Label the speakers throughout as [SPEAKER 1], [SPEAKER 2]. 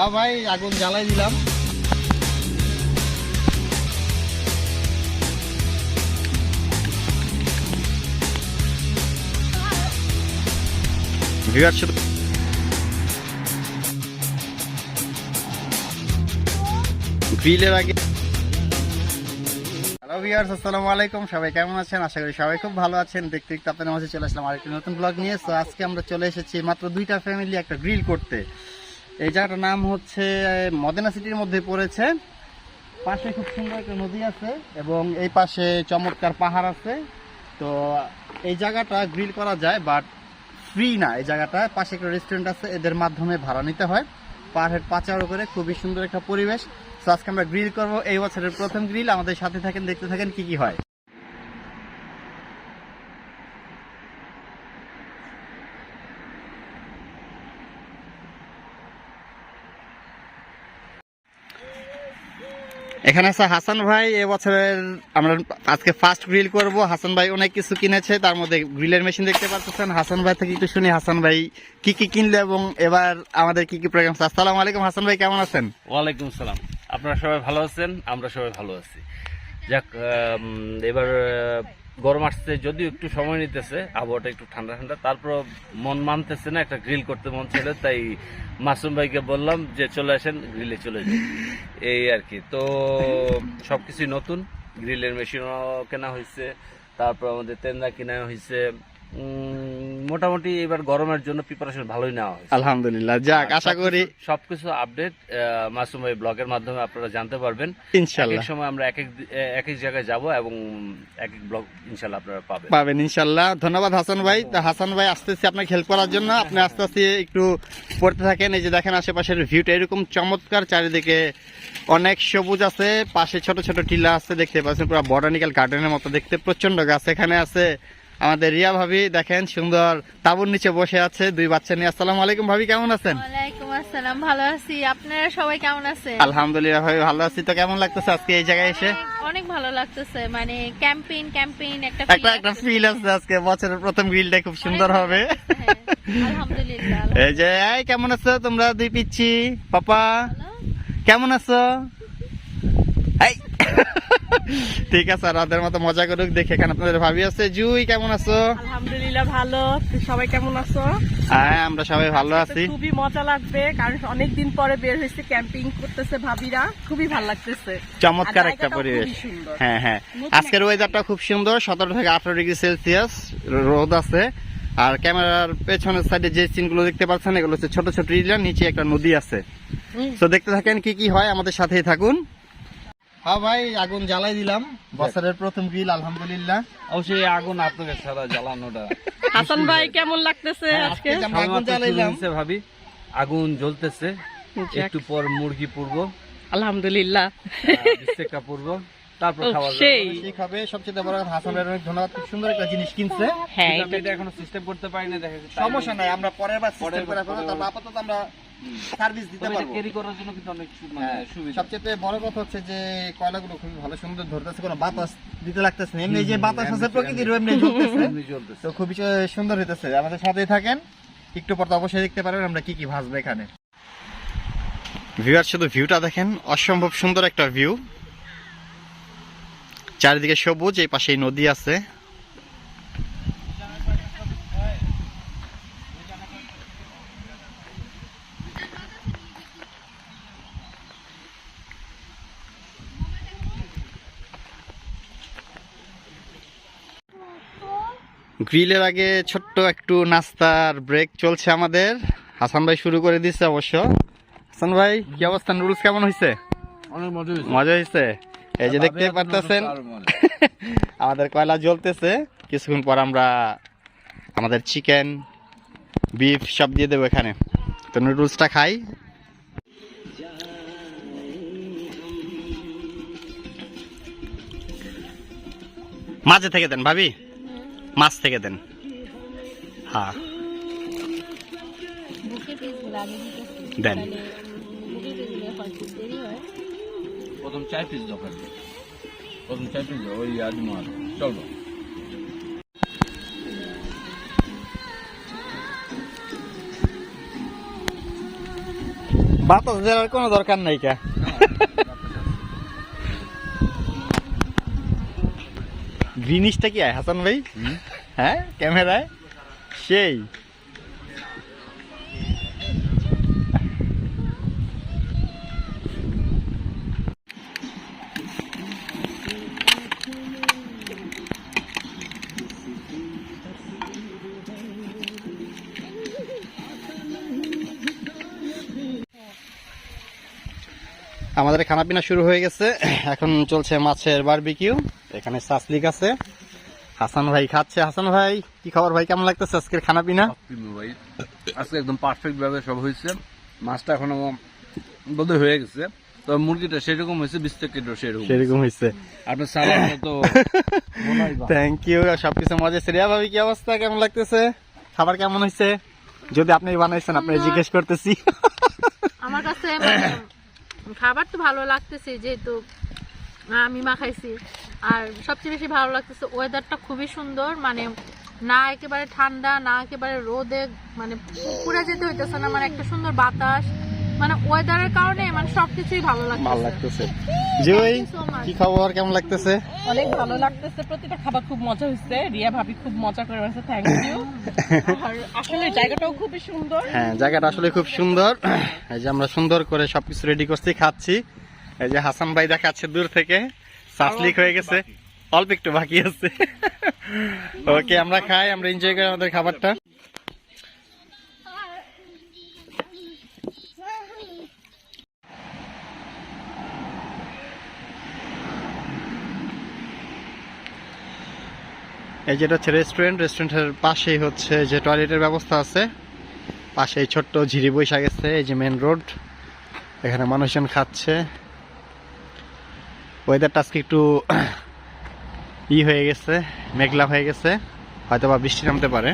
[SPEAKER 1] হ্যাঁ ভাই আগুন জ্বালাই দিলাম। ভিউয়ার শুধু গ্রিলের আগে হ্যালো ভিউয়ার্স আসসালামু আলাইকুম। সবাই কেমন আছেন? আশা করি সবাই খুব ভালো আছেন। দেখতে দেখতে আপনাদের মাঝে চলে আসলাম আরেকটি নতুন ব্লগ নিয়ে। আজকে আমরা চলে এসেছি মাত্র দুইটা ফ্যামিলি একটা গ্রিল করতে। এই জায়গাটার নাম হচ্ছে মদেনা সিটির মধ্যে পড়েছে। পাশে খুব সুন্দর একটা নদী আছে এবং এই পাশে চমৎকার পাহাড় আছে। তো এই জায়গাটা গ্রিল করা যায়, বাট ফ্রি না এই জায়গাটা। পাশে একটা রেস্টুরেন্ট আছে, এদের মাধ্যমে ভাড়া নিতে হয়। পার হেড পাঁচ করে খুবই সুন্দর একটা পরিবেশ। তো আজকে আমরা গ্রিল করব। এই বছরের প্রথম গ্রিল। আমাদের সাথে থাকেন, দেখতে থাকেন কি কি হয়। এখানে আছে হাসান ভাই এবছরের আমরা আজকে ফার্স্ট গ্রিল করব। হাসান ভাই অনেক কিছু কিনেছে, তার মধ্যে গ্রিলের মেশিন দেখতে পাচ্ছেন। হাসান ভাই থেকে একটু শুনি, হাসান ভাই কি কি কিনলে এবং এবার আমাদের কি কি প্রোগ্রাম আসসালামু আলাইকুম, হাসান ভাই, কেমন আছেন?
[SPEAKER 2] ওয়ালাইকুম সালাম আপনারা সবাই ভালো আছেন? আমরা সবাই ভালো আছি। যাক এবার গরম আসছে, যদিও একটু সময় নিতেছে, আবহাওয়াটা একটু ঠান্ডা ঠান্ডা তারপর মন মানতেছে না, একটা গ্রিল করতে মন ছিল, তাই মাসুম ভাইকে বললাম যে, চলে আসেন গ্রিলে চলে যান। এই আর কি। তো সবকিছুই নতুন গ্রিলের মেশিনও কেনা হয়েছে তারপর আমাদের তেন্দা কেনা হয়েছে মোটামুটি এবার গরমের জন্য প্রিপারেশন ভালোই নেওয়া হয়েছে।
[SPEAKER 1] আলহামদুলিল্লাহ যাক আশা করি
[SPEAKER 2] সবকিছু- আপডেট মাসুম ভাই ব্লগের মাধ্যমে আপনারা জানতে পারবেন।
[SPEAKER 1] ইনশাল্লাহ।
[SPEAKER 2] সময় আমরা এক এক এক এক জায়গায় যাব এবং এক এক ব্লগ ইনশাল্লাহ আপনারা পাবেন।
[SPEAKER 1] পাবেন ইনশাল্লাহ। ধন্যবাদ হাসান ভাই। তো হাসান ভাই আসতেছি আপনাকে হেল্প করার জন্য। আপনি আস্তে আস্তে একটু পড়তে থাকেন। এই যে দেখেন আশেপাশের ভিউটা এরকম চমৎকার। চারিদিকে অনেক সবুজ আছে। পাশে ছোট ছোট টিলা আছে দেখতে পাচ্ছেন। পুরো বটানিক্যাল গার্ডেনের মতো দেখতে। প্রচণ্ড গাছ এখানে আছে। আমাদের রিয়া ভাবি দেখেন সুন্দর তাবুর নিচে বসে আছে দুই বাচ্চা নিয়ে। আসসালামু আলাইকুম ভাবি কেমন আছেন?
[SPEAKER 3] আসসালাম ভালো আছি। আপনারা সবাই কেমন আছেন?
[SPEAKER 1] আলহামদুলিল্লাহ ভাই ভালো আছি। তো কেমন লাগতেছে আজকে এই জায়গায় এসে?
[SPEAKER 3] অনেক- ভালো লাগতেছে মানে একটা
[SPEAKER 1] একটা একটা ফিল আছে আজকে বছরের প্রথম গ্রিলটা খুব সুন্দর হবে।
[SPEAKER 3] হ্যাঁ। আলহামদুলিল্লাহ।
[SPEAKER 1] এই যে এই কেমন আছো? তোমরা দুই পিচ্ছি পাপা কেমন আছো? এই ঠিক আছে আর ওদের মতো মজা করুক দেখে এখানে আপনাদের ভাবি আছে। জুই কেমন আছো?
[SPEAKER 4] আলহামদুলিল্লাহ ভালো। সবাই কেমন আছো?
[SPEAKER 1] হ্যাঁ আমরা সবাই ভালো আছি।
[SPEAKER 4] খুবই মজা লাগবে কারণ অনেকদিন পরে বের হয়েছে ক্যাম্পিং করতেছে ভাবিরা। খুবই ভালো লাগতেছে।
[SPEAKER 1] চমৎকার একটা পরিবেশ। হ্যাঁ হ্যাঁ। আজকের ওয়েদারটা খুব সুন্দর সতেরো থেকে আঠারো ডিগ্রি সেলসিয়াস রোদ আছে। আর ক্যামেরার পেছনের সাইডে যে সিনগুলো দেখতে পাচ্ছেন এগুলো হচ্ছে ছোট ছোট রিলার নিচে একটা নদী আছে। তো দেখতে থাকেন কি কি হয় আমাদের সাথেই থাকুন। হ্যাঁ ভাই আগুন জ্বালাই দিলাম। বছরের প্রথম গ্রিল আলহামদুলিল্লাহ।
[SPEAKER 2] অবশ্যই আগুন আপনাকে ছাড়া জ্বালানোটা
[SPEAKER 4] হাসান ভাই কেমন লাগতেছে আজকে?
[SPEAKER 1] আজকে আগুন জ্বালাইলাম।
[SPEAKER 2] ভাবি আগুন জ্বলতেছে। একটু পর মুরগি পুরব
[SPEAKER 4] আলহামদুলিল্লাহ।
[SPEAKER 2] বিস্তেকটা পুরব তারপর
[SPEAKER 4] ও,
[SPEAKER 2] খাওয়া
[SPEAKER 4] সেই।
[SPEAKER 1] ঠিক হবে। সবচেয়ে বড় কথা হাসান ভাইয়ের অনেক ধন্যবাদ। খুব সুন্দর একটা জিনিস কিনছে।
[SPEAKER 4] হ্যাঁ
[SPEAKER 2] এটা এখনও সিস্টেম করতে পারি না দেখা যাচ্ছে
[SPEAKER 1] সমস্যা নাই আমরা পরের বার সিস্টেম করে ফেলব তারপর আপাতত আমরা সার্ভিস দিতে পারব।
[SPEAKER 2] ক্যারি করার জন্য কিন্তু অনেক মানে
[SPEAKER 1] হ্যাঁ,
[SPEAKER 2] সুবিধা।
[SPEAKER 1] সবচেয়ে বড় কথা হচ্ছে যে কয়লাগুলো খুবই ভালো সুন্দর ধরতেছে কোনো বাতাস দিতে লাগতেছে না। এমনি যে বাতাস আছে প্রকৃতির এমনি জ্বলতেছে। তো খুবই সুন্দর হইতেছে। আমাদের সাথেই থাকেন। একটু পর তো অবশ্যই দেখতে পারবেন আমরা কি কি ভাসবে এখানে। ভিউয়ার শুধু ভিউটা দেখেন অসম্ভব সুন্দর একটা ভিউ। চারিদিকে সবুজ এই পাশেই নদী আছে। গ্রিলের আগে ছোট্ট একটু নাস্তার ব্রেক চলছে আমাদের। হাসান ভাই শুরু করে দিচ্ছে অবশ্য। হাসান ভাই কি অবস্থান রুলস কেমন হয়েছে
[SPEAKER 2] অনেক মজা হয়েছে
[SPEAKER 1] মজা হয়েছে এই যে দেখতে পারতেছেন আমাদের কয়লা জ্বলতেছে। কিছুক্ষণ পর আমরা আমাদের চিকেন বিফ সব দিয়ে দেবো এখানে। তো নুডলসটা খাই। মাঝে থেকে দেন ভাবি। মাছ থেকে দেন। হ্যাঁ। দেন।
[SPEAKER 2] প্রথম চার পিস দরকার প্রথম চার পিস ওই চলবো
[SPEAKER 1] বাতাস দেওয়ার কোনো দরকার নাই কা? গ্রিনিশটা কি? আয় হাসান ভাই? হ্যাঁ ক্যামেরায়? সেই। আমাদের খানা পিনা শুরু হয়ে গেছে। এখন চলছে মাছের বারবিকিউ এখানে সাসলিক আছে। হাসান ভাই খাচ্ছে। হাসান ভাই কি খবর ভাই? কেমন লাগতেছে আজকের খানা পিনা
[SPEAKER 2] ভাই। আজকে একদম পারফেক্ট ভাবে সব হয়েছে। মাছটা এখনও বোধহয় হয়ে গেছে। তবে মুরগিটা সেরকম হয়েছে বিশ থেকে সেরকম
[SPEAKER 1] সেরকম হয়েছে।
[SPEAKER 2] আপনার সালাদ তো
[SPEAKER 1] থ্যাংক ইউ সবকিছু মজা। রিয়া ভাবি কি অবস্থা? কেমন লাগতেছে? খাবার কেমন হয়েছে? যদি আপনি বানাইছেন আপনি জিজ্ঞেস করতেছি।
[SPEAKER 3] আমার কাছে মানে খাবার তো ভালো লাগতেছে যেহেতু আমি মাখাইছি। আর সবচেয়ে বেশি ভালো লাগতেছে ওয়েদারটা খুবই সুন্দর মানে না একেবারে ঠান্ডা না একেবারে রোদে মানে পুরে যেতে হইতেছে না মানে একটা সুন্দর বাতাস মানে ওয়েদারের কারণে মানে সবকিছুই ভালো
[SPEAKER 1] ভালো
[SPEAKER 3] লাগতেছে.
[SPEAKER 1] কি খবর কেমন লাগতেছে?
[SPEAKER 4] অনেক ভালো লাগতেছে প্রতিটা খাবার খুব মজা হয়েছে রিয়া ভাবি খুব মজা করে বলছে থ্যাংক ইউ আর আসলে জায়গাটাও খুবই সুন্দর।
[SPEAKER 1] হ্যাঁ জায়গাটা আসলে খুব সুন্দর। এই যে আমরা সুন্দর করে সবকিছু রেডি করছি খাচ্ছি। এই যে হাসান ভাই দেখাচ্ছে দূর থেকে। সাসলিক হয়ে গেছে। অল্প একটু বাকি আছে। ওকে, আমরা খাই, আমরা এনজয় করি আমাদের খাবারটা। এই যেটা হচ্ছে রেস্টুরেন্ট রেস্টুরেন্টের পাশেই হচ্ছে যে টয়লেটের ব্যবস্থা আছে। পাশে এই ছোট্ট ঝিরি বৈশা গেছে, এই যে মেন রোড এখানে মানুষজন খাচ্ছে। ওয়েদারটা আজকে একটু ই হয়ে গেছে, মেঘলা হয়ে গেছে হয়তো বা বৃষ্টি নামতে পারে।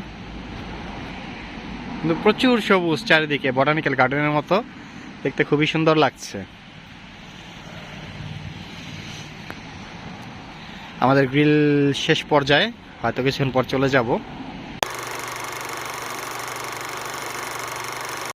[SPEAKER 1] কিন্তু প্রচুর সবুজ চারিদিকে বটানিক্যাল গার্ডেনের মতো। দেখতে খুবই সুন্দর লাগছে। আমাদের গ্রিল শেষ পর্যায়ে, হয়তো কিছুক্ষণ পর চলে যাব।